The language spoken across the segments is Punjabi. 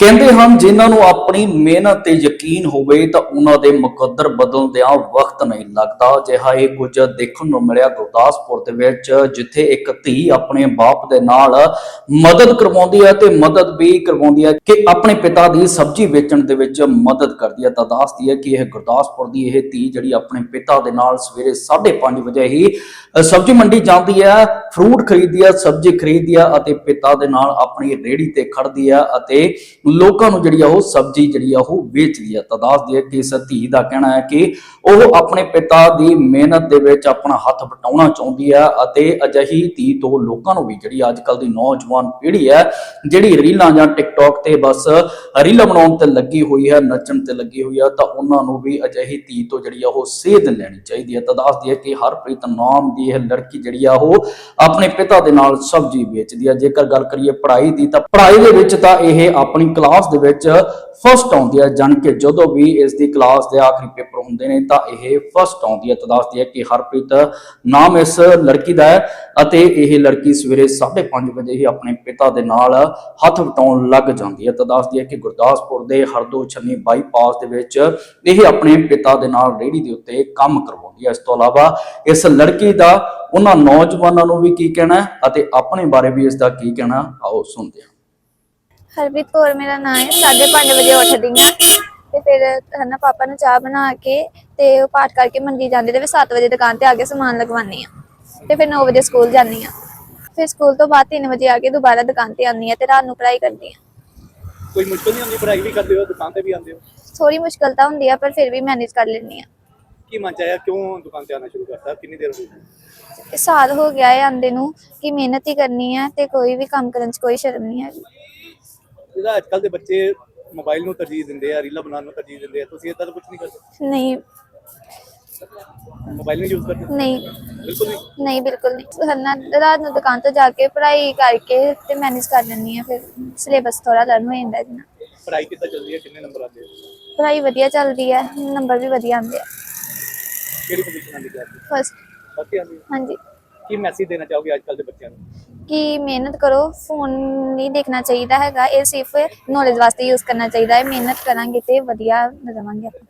ਕਹਿੰਦੇ ਹਨ, ਜਿਨ੍ਹਾਂ ਨੂੰ ਆਪਣੀ ਮਿਹਨਤ ਤੇ ਯਕੀਨ ਹੋਵੇ ਤਾਂ ਉਹਨਾਂ ਦੇ ਮੁਕੱਦਰ ਬਦਲਦਿਆਂ ਵਕਤ ਨਹੀਂ ਲੱਗਦਾ। ਅਜਿਹਾ ਇਹ ਕੁਝ ਦੇਖਣ ਨੂੰ ਮਿਲਿਆ ਗੁਰਦਾਸਪੁਰ ਦੇ ਵਿੱਚ, ਜਿੱਥੇ ਇੱਕ ਧੀ ਆਪਣੇ ਬਾਪ ਦੇ ਨਾਲ ਮਦਦ ਕਰਵਾਉਂਦੀ ਹੈ ਤੇ ਮਦਦ ਵੀ ਕਰਵਾਉਂਦੀ ਹੈ ਕਿ ਆਪਣੇ ਪਿਤਾ ਦੀ ਸਬਜ਼ੀ ਵੇਚਣ ਦੇ ਵਿੱਚ ਮਦਦ ਕਰਦੀ ਹੈ। ਤਾਂ ਦੱਸਦੀ ਹੈ ਕਿ ਇਹ ਗੁਰਦਾਸਪੁਰ ਦੀ ਇਹ ਧੀ ਜਿਹੜੀ ਆਪਣੇ ਪਿਤਾ ਦੇ ਨਾਲ ਸਵੇਰੇ 5:30 ਵਜੇ ਹੀ ਸਬਜ਼ੀ ਮੰਡੀ ਜਾਂਦੀ ਹੈ, ਫਰੂਟ ਖਰੀਦਦੀ ਹੈ, ਸਬਜ਼ੀ ਖਰੀਦਦੀ ਹੈ ਅਤੇ ਪਿਤਾ ਦੇ ਨਾਲ ਆਪਣੀ ਰੇੜੀ ਤੇ ਖੜਦੀ ਹੈ ਅਤੇ ਲੋਕਾਂ ਨੂੰ ਜਿਹੜੀ ਆ ਉਹ ਸਬਜ਼ੀ ਜਿਹੜੀ ਆ ਉਹ ਵੇਚਦੀ ਹੈ ਤਾਂ ਦੱਸਦੀ ਹੈ ਕਿ ਇਸ ਧੀ ਦਾ ਕਹਿਣਾ ਹੈ ਕਿ ਉਹ ਆਪਣੇ ਪਿਤਾ ਦੀ ਮਿਹਨਤ ਦੇ ਵਿੱਚ ਆਪਣਾ ਹੱਥ ਵਟਾਉਣਾ ਚਾਹੁੰਦੀ ਹੈ ਅਤੇ ਅਜਿਹੀ ਧੀ ਤੋਂ ਲੋਕਾਂ ਨੂੰ ਵੀ ਜਿਹੜੀ ਅੱਜ ਕੱਲ ਦੀ ਨੌਜਵਾਨ ਪੀੜ੍ਹੀ ਹੈ ਜਿਹੜੀ ਰੀਲਾਂ ਜਾਂ ਟਿਕਟੌਕ ਤੇ ਬਸ ਰੀਲਾਂ ਬਣਾਉਣ ਤੇ ਲੱਗੀ ਹੋਈ ਹੈ ਨੱਚਣ ਤੇ ਲੱਗੀ ਹੋਈ ਹੈ ਤਾਂ ਉਹਨਾਂ ਨੂੰ ਵੀ ਅਜਿਹੀ ਧੀ ਤੋਂ ਜਿਹੜੀ ਆ ਉਹ ਸੇਧ ਲੈਣੀ ਚਾਹੀਦੀ ਹੈ ਤਾਂ ਦੱਸਦੀ ਹੈ ਕਿ ਹਰਪ੍ਰੀਤ ਨਾਮ ਦੀ ਇਹ ਲੜਕੀ ਜਿਹੜੀ ਆ ਉਹ ਆਪਣੇ ਪਿਤਾ ਦੇ ਨਾਲ ਸਬਜ਼ੀ ਵੇਚਦੀ ਹੈ ਜੇਕਰ ਗੱਲ ਕਰੀਏ ਪੜ੍ਹਾਈ ਦੀ, ਤਾਂ ਪੜ੍ਹਾਈ ਦੇ ਵਿੱਚ ਤਾਂ ਇਹ ਆਪਣੀ ਕਲਾਸ ਦੇ ਵਿੱਚ ਫਸਟ ਆਉਂਦੀ ਹੈ, ਜਾਣ ਕਿ ਜਦੋਂ ਵੀ ਇਸ ਦੀ ਕਲਾਸ ਦੇ ਆਖਰੀ ਪੇਪਰ ਹੁੰਦੇ ਨੇ, ਤਾਂ ਇਹ ਫਸਟ ਆਉਂਦੀ ਹੈ। ਤਾਂ ਦੱਸਦੀ ਹੈ ਕਿ ਹਰਪ੍ਰੀਤ, ਨਾਮ ਇਸ ਲੜਕੀ ਦਾ ਹੈ ਅਤੇ ਇਹ ਲੜਕੀ ਸਵੇਰੇ 5:30 ਵਜੇ ਹੀ ਆਪਣੇ ਪਿਤਾ ਦੇ ਨਾਲ ਹੱਥ ਵਟਾਉਣ ਲੱਗ ਜਾਂਦੀ ਹੈ। ਤਾਂ ਦੱਸਦੀ ਹੈ ਕਿ ਗੁਰਦਾਸਪੁਰ ਦੇ ਹਰਦੋ ਛੰਨੀ ਬਾਈਪਾਸ ਦੇ ਵਿੱਚ ਇਹ ਆਪਣੇ ਪਿਤਾ ਦੇ ਨਾਲ ਰੇਹੜੀ ਦੇ ਉੱਤੇ ਕੰਮ ਕਰਵਾਉਂਦੀ ਹੈ। ਇਸ ਤੋਂ ਇਲਾਵਾ ਇਸ ਲੜਕੀ ਦਾ ਉਹਨਾਂ ਨੌਜਵਾਨਾਂ ਨੂੰ ਵੀ ਕੀ ਕਹਿਣਾ ਅਤੇ ਆਪਣੇ ਬਾਰੇ ਵੀ ਇਸ ਦਾ ਕੀ ਕਹਿਣਾ ਆਓ ਸੁਣਦੇ ਹਾਂ। ਹਰਪ੍ਰੀਤ ਕੌਰ ਮੇਰਾ ਨਾਮ ਹੈ ਸਾਢੇ ਪੰਜ ਵਜੇ ਉੱਠਦੀ ਹਾਂ। ਤੇ ਫਿਰ ਹਨਾ ਪਾਪਾ ਨੂੰ ਚਾਹ ਬਣਾ ਕੇ ਤੇ ਉਹ ਪਾਠ ਕਰਕੇ ਮੰਡੀ ਜਾਂਦੇ ਤੇ ਫਿਰ 7 ਵਜੇ ਦੁਕਾਨ ਤੇ ਆ ਕੇ ਸਮਾਨ ਲਗਵਾਉਂਦੀ ਆ ਤੇ ਫਿਰ 9 ਵਜੇ ਸਕੂਲ ਜਾਂਦੀ ਆ ਫਿਰ ਸਕੂਲ ਤੋਂ ਬਾਅਦ 3 ਵਜੇ ਆ ਕੇ ਦੁਬਾਰਾ ਦੁਕਾਨ ਤੇ ਆਉਂਦੀ ਆ ਤੇ ਰਾਤ ਨੂੰ ਪੜ੍ਹਾਈ ਕਰਦੀ ਆ ਕੋਈ ਮੁਸ਼ਕਲ ਨਹੀਂ ਹੁੰਦੀ ਪੜ੍ਹਾਈ ਵੀ ਕਰਦੇ ਹੋ ਦੁਕਾਨ ਤੇ ਵੀ ਆਉਂਦੇ ਹੋ? ਥੋੜੀ ਮੁਸ਼ਕਲ ਤਾਂ ਹੁੰਦੀ ਆ ਪਰ ਫਿਰ ਵੀ ਮੈਨੇਜ ਕਰ ਲੈਂਦੀ ਆ ਕੀ ਮਨ ਚ ਆਇਆ ਕਿਉਂ ਦੁਕਾਨ ਤੇ ਆਉਣਾ ਸ਼ੁਰੂ ਕਰਤਾ? ਕਿੰਨੀ ਦੇਰ ਹੋਈ ਇਹ ਸਾਲ ਹੋ ਗਿਆ ਹੈ ਆਂਦੇ ਨੂੰ ਕਿ ਮਿਹਨਤ ਹੀ ਕਰਨੀ ਹੈ ਤੇ ਕੋਈ ਵੀ ਕੰਮ ਕਰਨ 'ਚ ਕੋਈ ਸ਼ਰਮ ਨਹੀਂ ਹੈਗੀ। ਜਿਹੜਾ ਅੱਜ ਕੱਲ ਦੇ ਬੱਚੇ ਮੋਬਾਈਲ ਨੂੰ ਤਰਜੀਹ ਦਿੰਦੇ ਆ ਰੀਲਾਂ ਬਣਾਉਣ ਨੂੰ ਤਰਜੀਹ ਦਿੰਦੇ ਆ। ਤੁਸੀਂ ਇਦਾਂ ਤਾਂ ਕੁਝ ਨਹੀਂ ਕਰਦੇ? ਨਹੀਂ। ਮੋਬਾਈਲ ਨਹੀਂ ਯੂਜ਼ ਕਰਦੇ? ਨਹੀਂ। ਬਿਲਕੁਲ ਨਹੀਂ? ਨਹੀਂ ਬਿਲਕੁਲ ਨਹੀਂ। ਹਨਾ ਰਾਤ ਨੂੰ ਦੁਕਾਨ ਤੋਂ ਜਾ ਕੇ ਪੜ੍ਹਾਈ ਕਰਕੇ ਤੇ ਮੈਨੇਜ ਕਰ ਲੈਂਦੀ ਆ ਫਿਰ ਸਿਲੇਬਸ ਥੋੜਾ ਲਰਨ ਹੋ ਜਾਂਦਾ ਇਹਦੇ ਨਾਲ। ਪੜ੍ਹਾਈ ਕਿੱਦਾਂ ਚੱਲਦੀ ਹੈ? ਕਿੰਨੇ ਨੰਬਰ ਆਉਂਦੇ ਆ? ਪੜ੍ਹਾਈ ਵਧੀਆ ਚੱਲਦੀ ਹੈ ਨੰਬਰ ਵੀ ਵਧੀਆ ਆਉਂਦੇ ਆ। ਕਿਹੜੀ ਪੋਜੀਸ਼ਨ ਆਉਂਦੀ ਹੈ? ਫਸਟ ਬਾਕੀ ਆਉਂਦੀ ਹੈ। ਹਾਂਜੀ। ਕੀ ਮੈਸੇਜ ਦੇਣਾ ਚਾਹੋਗੇ ਅੱਜ ਕੱਲ ਦੇ ਬੱਚਿਆਂ ਨੂੰ? ਕਿ ਮਿਹਨਤ ਕਰੋ ਫੋਨ ਨਹੀਂ ਦੇਖਣਾ ਚਾਹੀਦਾ ਹੈਗਾ, ਇਹ ਸਿਰਫ ਨੌਲੇਜ ਵਾਸਤੇ ਯੂਜ਼ ਕਰਨਾ ਚਾਹੀਦਾ ਹੈ, ਮਿਹਨਤ ਕਰਾਂਗੇ ਤੇ ਵਧੀਆ ਰਵਾਂਗੇ ਆਪਾਂ।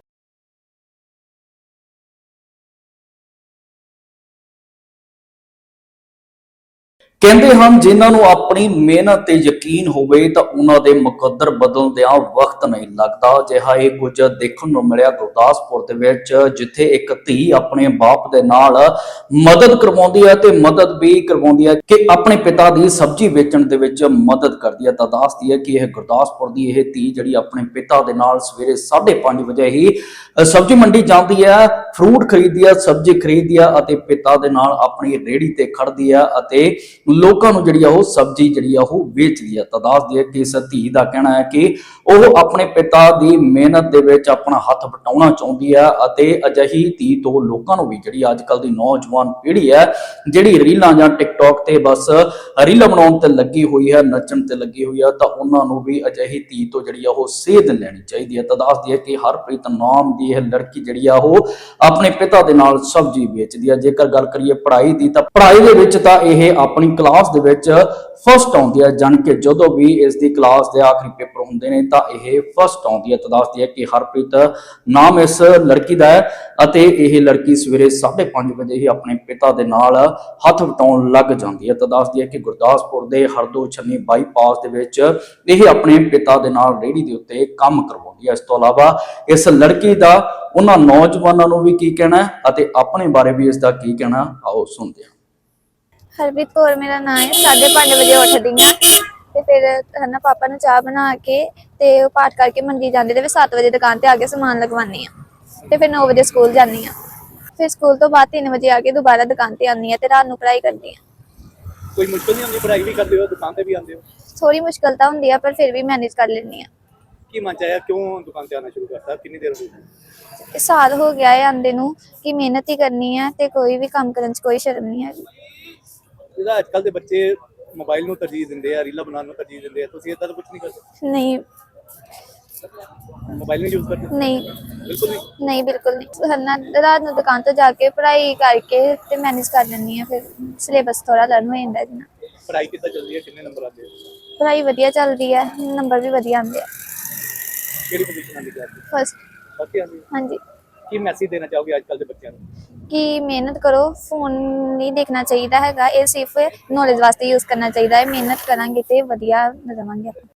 ਕਹਿੰਦੇ ਹਨ, ਜਿਨ੍ਹਾਂ ਨੂੰ ਆਪਣੀ ਮਿਹਨਤ ਤੇ ਯਕੀਨ ਹੋਵੇ ਤਾਂ ਉਹਨਾਂ ਦੇ ਮੁਕੱਦਰ ਬਦਲਦਿਆਂ ਵਕਤ ਨਹੀਂ ਲੱਗਦਾ। ਅਜਿਹਾ ਇਹ ਕੁਝ ਦੇਖਣ ਨੂੰ ਮਿਲਿਆ ਗੁਰਦਾਸਪੁਰ ਦੇ ਵਿੱਚ, ਜਿੱਥੇ ਇੱਕ ਧੀ ਆਪਣੇ ਬਾਪ ਦੇ ਨਾਲ ਮਦਦ ਕਰਵਾਉਂਦੀ ਹੈ ਤੇ ਮਦਦ ਵੀ ਕਰਵਾਉਂਦੀ ਹੈ ਕਿ ਆਪਣੇ ਪਿਤਾ ਦੀ ਸਬਜ਼ੀ ਵੇਚਣ ਦੇ ਵਿੱਚ ਮਦਦ ਕਰਦੀ ਹੈ। ਤਾਂ ਦੱਸਦੀ ਹੈ ਕਿ ਇਹ ਗੁਰਦਾਸਪੁਰ ਦੀ ਇਹ ਧੀ ਜਿਹੜੀ ਆਪਣੇ ਪਿਤਾ ਦੇ ਨਾਲ ਸਵੇਰੇ 5:30 ਵਜੇ ਹੀ ਸਬਜ਼ੀ ਮੰਡੀ ਜਾਂਦੀ ਹੈ, ਫਰੂਟ ਖਰੀਦਦੀ ਹੈ, ਸਬਜ਼ੀ ਖਰੀਦਦੀ ਹੈ ਅਤੇ ਪਿਤਾ ਦੇ ਨਾਲ ਆਪਣੀ ਰੇੜੀ ਤੇ ਖੜਦੀ ਹੈ ਅਤੇ ਲੋਕਾਂ ਨੂੰ ਜਿਹੜੀ ਆ ਉਹ ਸਬਜ਼ੀ ਜਿਹੜੀ ਆ ਉਹ ਵੇਚਦੀ ਹੈ ਤਾਂ ਦੱਸਦੀ ਹੈ ਕਿ ਇਸ ਧੀ ਦਾ ਕਹਿਣਾ ਹੈ ਕਿ ਉਹ ਆਪਣੇ ਪਿਤਾ ਦੀ ਮਿਹਨਤ ਦੇ ਵਿੱਚ ਆਪਣਾ ਹੱਥ ਵਟਾਉਣਾ ਚਾਹੁੰਦੀ ਹੈ ਅਤੇ ਅਜਿਹੀ ਧੀ ਤੋਂ ਲੋਕਾਂ ਨੂੰ ਵੀ ਜਿਹੜੀ ਅੱਜ ਕੱਲ ਦੀ ਨੌਜਵਾਨ ਪੀੜ੍ਹੀ ਹੈ ਜਿਹੜੀ ਰੀਲਾਂ ਜਾਂ ਟਿਕਟੌਕ ਤੇ ਬਸ ਰੀਲਾਂ ਬਣਾਉਣ ਤੇ ਲੱਗੀ ਹੋਈ ਹੈ ਨੱਚਣ ਤੇ ਲੱਗੀ ਹੋਈ ਹੈ ਤਾਂ ਉਹਨਾਂ ਨੂੰ ਵੀ ਅਜਿਹੀ ਧੀ ਤੋਂ ਜਿਹੜੀ ਆ ਉਹ ਸੇਧ ਲੈਣੀ ਚਾਹੀਦੀ ਹੈ ਤਾਂ ਦੱਸਦੀ ਹੈ ਕਿ ਹਰਪ੍ਰੀਤ ਨਾਮ ਦੀ ਇਹ ਲੜਕੀ ਜਿਹੜੀ ਆ ਉਹ ਆਪਣੇ ਪਿਤਾ ਦੇ ਨਾਲ ਸਬਜ਼ੀ ਵੇਚਦੀ ਹੈ ਜੇਕਰ ਗੱਲ ਕਰੀਏ ਪੜ੍ਹਾਈ ਦੀ, ਤਾਂ ਪੜ੍ਹਾਈ ਦੇ ਵਿੱਚ ਤਾਂ ਇਹ ਆਪਣੀ ਕਲਾਸ ਦੇ ਵਿੱਚ ਫਸਟ ਆਉਂਦੀ ਹੈ, ਜਾਣ ਕਿ ਜਦੋਂ ਵੀ ਇਸ ਦੀ ਕਲਾਸ ਦੇ ਆਖਰੀ ਪੇਪਰ ਹੁੰਦੇ ਨੇ ਤਾਂ ਇਹ ਫਸਟ ਆਉਂਦੀ ਹੈ। ਤਾਂ ਦੱਸਦੀ ਹੈ ਕਿ ਹਰਪ੍ਰੀਤ, ਨਾਮ ਇਸ ਲੜਕੀ ਦਾ ਹੈ ਅਤੇ ਇਹ ਲੜਕੀ ਸਵੇਰੇ 5:30 ਵਜੇ ਹੀ ਆਪਣੇ ਪਿਤਾ ਦੇ ਨਾਲ ਹੱਥ ਵਟਾਉਣ ਲੱਗ ਜਾਂਦੀ ਹੈ। ਤਾਂ ਦੱਸਦੀ ਹੈ ਕਿ ਗੁਰਦਾਸਪੁਰ ਦੇ ਹਰਦੋ ਛੰਨੀ ਬਾਈਪਾਸ ਦੇ ਵਿੱਚ ਇਹ ਆਪਣੇ ਪਿਤਾ ਦੇ ਨਾਲ ਰੇਹੜੀ ਦੇ ਉੱਤੇ ਕੰਮ ਕਰਵਾਉਂਦੀ ਹੈ। ਇਸ ਤੋਂ ਇਲਾਵਾ ਇਸ ਲੜਕੀ ਦਾ ਉਹਨਾਂ ਨੌਜਵਾਨਾਂ ਨੂੰ ਵੀ ਕੀ ਕਹਿਣਾ ਅਤੇ ਆਪਣੇ ਬਾਰੇ ਵੀ ਇਸ ਦਾ ਕੀ ਕਹਿਣਾ ਆਓ ਸੁਣਦੇ ਹਾਂ। ਹਰਪ੍ਰੀਤ ਕੌਰ ਮੇਰਾ ਨਾਮ ਹੈ ਸਾਢੇ ਪੰਜ ਵਜੇ ਉੱਠਦੀ ਹਾਂ ਤੇ ਫਿਰ ਹਨਾ ਪਾਪਾ ਨੂੰ ਚਾਹ ਬਣਾ ਕੇ ਤੇ ਉਹ ਪਾਠ ਕਰਕੇ ਮੰਡੀ ਜਾਂਦੇ ਤੇ ਫਿਰ 7 ਵਜੇ ਦੁਕਾਨ ਤੇ ਆ ਕੇ ਸਮਾਨ ਲਗਵਾਉਂਦੀ ਆ ਤੇ ਫਿਰ 9 ਵਜੇ ਸਕੂਲ ਜਾਂਦੀ ਆ ਫਿਰ ਸਕੂਲ ਤੋਂ ਬਾਅਦ 3 ਵਜੇ ਆ ਕੇ ਦੁਬਾਰਾ ਦੁਕਾਨ ਤੇ ਆਉਂਦੀ ਆ ਤੇ ਰਾਤ ਨੂੰ ਪੜ੍ਹਾਈ ਕਰਦੀ ਆ ਕੋਈ ਮੁਸ਼ਕਲ ਨਹੀਂ ਹੁੰਦੀ ਪੜ੍ਹਾਈ ਵੀ ਕਰਦੇ ਹੋ ਦੁਕਾਨ ਤੇ ਵੀ ਆਉਂਦੇ ਹੋ? ਥੋੜੀ ਮੁਸ਼ਕਲ ਤਾਂ ਹੁੰਦੀ ਆ ਪਰ ਫਿਰ ਵੀ ਮੈਨੇਜ ਕਰ ਲੈਂਦੀ ਆ ਕੀ ਮਨ ਚ ਆਇਆ ਕਿਉਂ ਦੁਕਾਨ ਤੇ ਆਉਣਾ ਸ਼ੁਰੂ ਕਰਤਾ? ਕਿੰਨੀ ਦੇਰ ਹੋਈ ਇਹ ਸਾਲ ਹੋ ਗਿਆ ਹੈ ਆਂਦੇ ਨੂੰ ਕਿ ਮਿਹਨਤ ਹੀ ਕਰਨੀ ਹੈ ਤੇ ਕੋਈ ਵੀ ਕੰਮ ਕਰਨ 'ਚ ਕੋਈ ਸ਼ਰਮ ਨਹੀਂ ਹੈਗੀ। ਜਿਹੜਾ ਅੱਜ ਕੱਲ ਦੇ ਬੱਚੇ ਮੋਬਾਈਲ ਨੂੰ ਤਰਜੀਹ ਦਿੰਦੇ ਆ ਰੀਲਾਂ ਬਣਾਉਣ ਨੂੰ ਤਰਜੀਹ ਦਿੰਦੇ ਆ। ਤੁਸੀਂ ਇਦਾਂ ਤਾਂ ਕੁਝ ਨਹੀਂ ਕਰਦੇ? ਨਹੀਂ। ਮੋਬਾਈਲ ਨਹੀਂ ਯੂਜ਼ ਕਰਦੇ? ਨਹੀਂ। ਬਿਲਕੁਲ ਨਹੀਂ? ਨਹੀਂ ਬਿਲਕੁਲ ਨਹੀਂ। ਹਨਾ ਰਾਤ ਨੂੰ ਦੁਕਾਨ ਤੋਂ ਜਾ ਕੇ ਪੜ੍ਹਾਈ ਕਰਕੇ ਤੇ ਮੈਨੇਜ ਕਰ ਲੈਂਦੀ ਆ ਫਿਰ ਸਿਲੇਬਸ ਥੋੜਾ ਲਰਨ ਹੋ ਜਾਂਦਾ ਇਹਦੇ ਨਾਲ। ਪੜ੍ਹਾਈ ਕਿੱਦਾਂ ਚੱਲਦੀ ਹੈ? ਕਿੰਨੇ ਨੰਬਰ ਆਉਂਦੇ ਆ? ਪੜ੍ਹਾਈ ਵਧੀਆ ਚੱਲਦੀ ਹੈ ਨੰਬਰ ਵੀ ਵਧੀਆ ਆਉਂਦੇ ਆ। ਕਿਹੜੀ ਪੋਜੀਸ਼ਨ ਆਂਦੀ ਕਲਾਸ ਦੀ? ਫਸਟ ਬਾਕੀ ਆਂਦੀ ਹਾਂਜੀ। ਕੀ ਮੈਸੇਜ ਦੇਣਾ ਚਾਹੋਗੇ ਅੱਜ ਕੱਲ ਦੇ ਬੱਚਿਆਂ ਨੂੰ? ਕਿ ਮਿਹਨਤ ਕਰੋ ਫੋਨ ਨਹੀਂ ਦੇਖਣਾ ਚਾਹੀਦਾ ਹੈਗਾ, ਇਹ ਸਿਰਫ ਨੌਲੇਜ ਵਾਸਤੇ ਯੂਜ਼ ਕਰਨਾ ਚਾਹੀਦਾ ਹੈ, ਮਿਹਨਤ ਕਰਾਂਗੇ ਤੇ ਵਧੀਆ ਰਵਾਂਗੇ ਆਪਾਂ।